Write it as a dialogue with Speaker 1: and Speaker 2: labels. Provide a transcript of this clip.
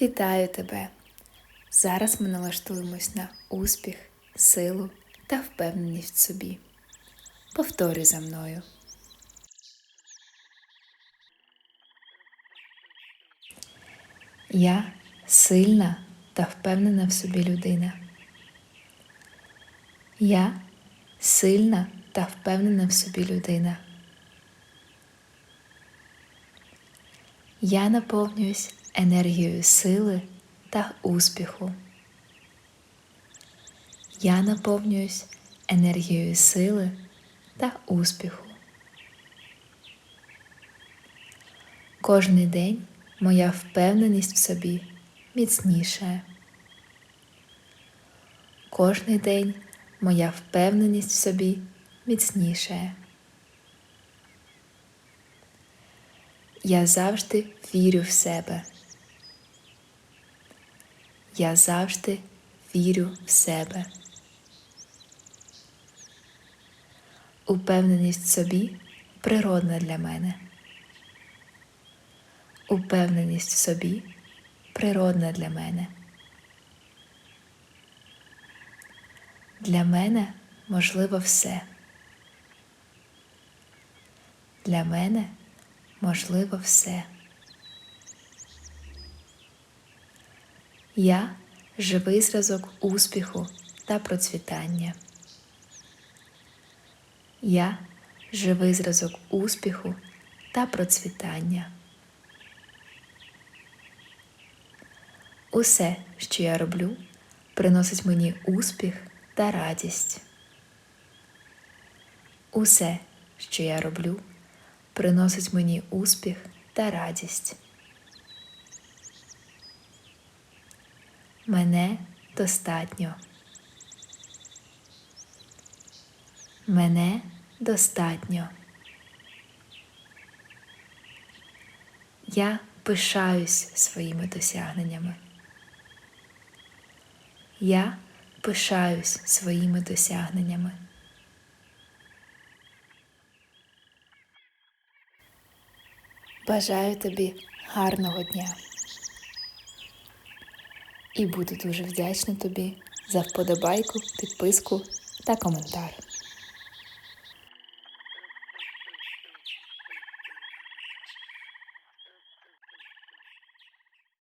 Speaker 1: Вітаю тебе! Зараз ми налаштуємось на успіх, силу та впевненість в собі. Повторюй за мною. Я сильна та впевнена в собі людина. Я сильна та впевнена в собі людина. Я наповнююсь енергією сили та успіху. Я наповнююсь енергією сили та успіху. Кожний день моя впевненість в собі міцнішає. Кожний день моя впевненість в собі міцнішає. Я завжди вірю в себе. Я завжди вірю в себе. Упевненість в собі природна для мене. Упевненість в собі природна для мене. Для мене можливо все. Для мене можливо все. Я живий зразок успіху та процвітання. Я живий зразок успіху та процвітання. Усе, що я роблю, приносить мені успіх та радість. Усе, що я роблю, приносить мені успіх та радість. Мене достатньо. Мене достатньо. Я пишаюсь своїми досягненнями. Я пишаюсь своїми досягненнями. Бажаю тобі гарного дня. І буду дуже вдячна тобі за вподобайку, підписку та коментар.